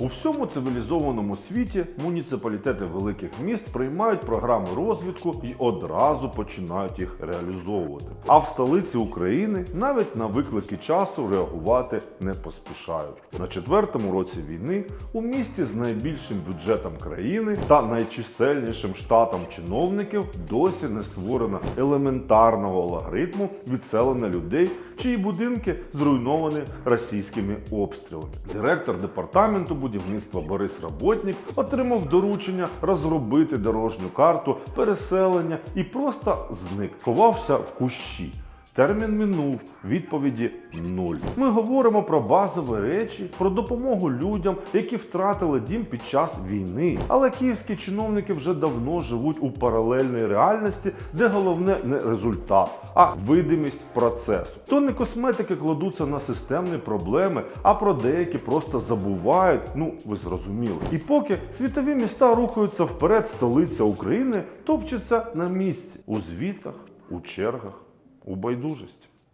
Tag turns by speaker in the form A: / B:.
A: У всьому цивілізованому світі муніципалітети великих міст приймають програми розвитку і одразу починають їх реалізовувати. А в столиці України навіть на виклики часу реагувати не поспішають. На четвертому році війни у місті з найбільшим бюджетом країни та найчисельнішим штатом чиновників досі не створено елементарного алгоритму відселення людей, чиї будинки зруйновані російськими обстрілами. Директор департаменту будівництва Борис Работнік отримав доручення розробити дорожню карту переселення і просто зник, ховався в кущі. Термін минув, відповіді нуль. Ми говоримо про базові речі, про допомогу людям, які втратили дім під час війни. Але київські чиновники вже давно живуть у паралельній реальності, де головне не результат, а видимість процесу. То не косметики кладуться на системні проблеми, а про деякі просто забувають. Ну ви зрозуміли. І поки світові міста рухаються вперед, столиця України топчеться на місці у звітах, у чергах у байдужість.